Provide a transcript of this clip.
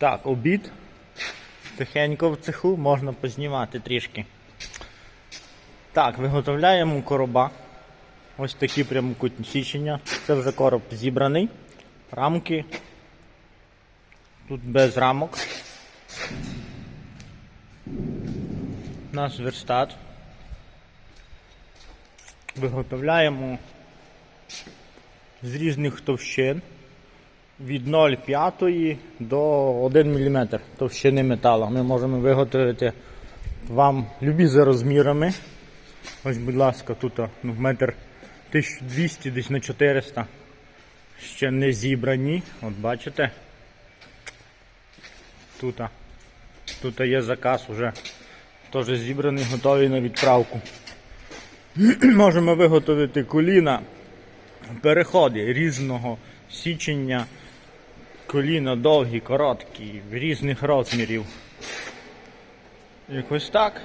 Так, обід. Тихенько в цеху можна познімати трішки. Так, виготовляємо короба. Ось такі прямокутні січення. Це вже короб зібраний. Рамки. Тут без рамок. Наш верстат. Виготовляємо з різних товщин від 0,5 до 1 мм товщини металу. Ми можемо виготовити вам любі за розмірами. Ось, будь ласка, тут ну, метр 1200 десь на 400. Ще не зібрані. От бачите? Тут, тут є заказ уже теж зібраний, готовий на відправку. Можемо виготовити коліна, переходи різного січення, коліна довгі, короткі, різних розмірів. Якось так.